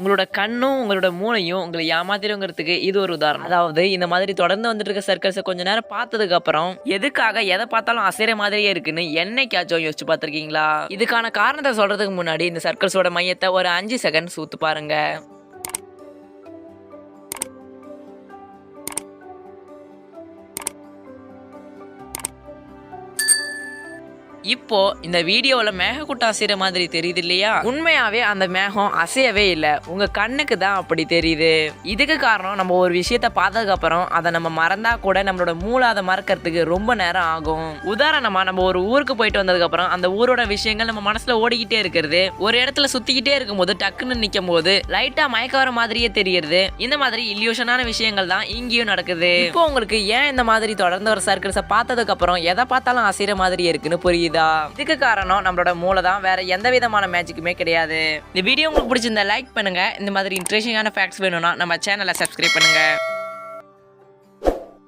உங்களோட கண்ணும் உங்களோட மூளையும் உங்களை ஏமாத்திருங்கிறதுக்கு இது ஒரு உதாரணம். அதாவது இந்த மாதிரி தொடர்ந்து வந்துட்டு இருக்க சர்க்கிள்ஸை கொஞ்ச நேரம் பார்த்ததுக்கு அப்புறம் எதுக்காக எதை பார்த்தாலும் அசைற மாதிரியே இருக்குன்னு என்னைக்காச்சும் யோசிச்சு பார்த்துருக்கீங்களா? இதுக்கான காரணத்தை சொல்றதுக்கு முன்னாடி இந்த சர்க்கல்ஸோட மையத்தை ஒரு அஞ்சு செகண்ட் சூத்து பாருங்க. இப்போ இந்த வீடியோவில் மேகக்கூட்டம் அசைற மாதிரி தெரியுது இல்லையா? உண்மையாவே அந்த மேகம் அசையவே இல்லை. உங்க கண்ணுக்கு தான் அப்படி தெரியுது. இதுக்கு காரணம் நம்ம ஒரு விஷயத்த பார்த்ததுக்கு அப்புறம் அதை நம்ம மறந்தா கூட நம்மளோட மூளை அதை மறக்கிறதுக்கு ரொம்ப நேரம் ஆகும். உதாரணமா நம்ம ஒரு ஊருக்கு போயிட்டு வந்ததுக்கு அப்புறம் அந்த ஊரோட விஷயங்கள் நம்ம மனசுல ஓடிக்கிட்டே இருக்கிறது. ஒரு இடத்துல சுத்திக்கிட்டே இருக்கும்போது டக்குன்னு நிற்கும் போது லைட்டா மயக்க வர மாதிரியே தெரியுது இந்த மாதிரி இல்யூஷனான விஷயங்கள் தான் இங்கேயும் நடக்குது. இப்போ உங்களுக்கு ஏன் இந்த மாதிரி தொடர்ந்து ஒரு சர்க்கிள்ஸை பார்த்ததுக்கு அப்புறம் எதை பார்த்தாலும் அசைற மாதிரி இருக்குன்னு புரியுது? புரியுதா? இதுக்கு காரணம் நம்மளோட மூளை தான் வேற எந்த விதமான மேஜிக்குமே கிடையாது. இந்த வீடியோ உங்களுக்கு பிடிச்சிருந்தா லைக் பண்ணுங்க. இந்த மாதிரி இன்ட்ரெஸ்டிங்கான ஃபேக்ட்ஸ் வேணும்னா நம்ம சேனலை சப்ஸ்கிரைப் பண்ணுங்க.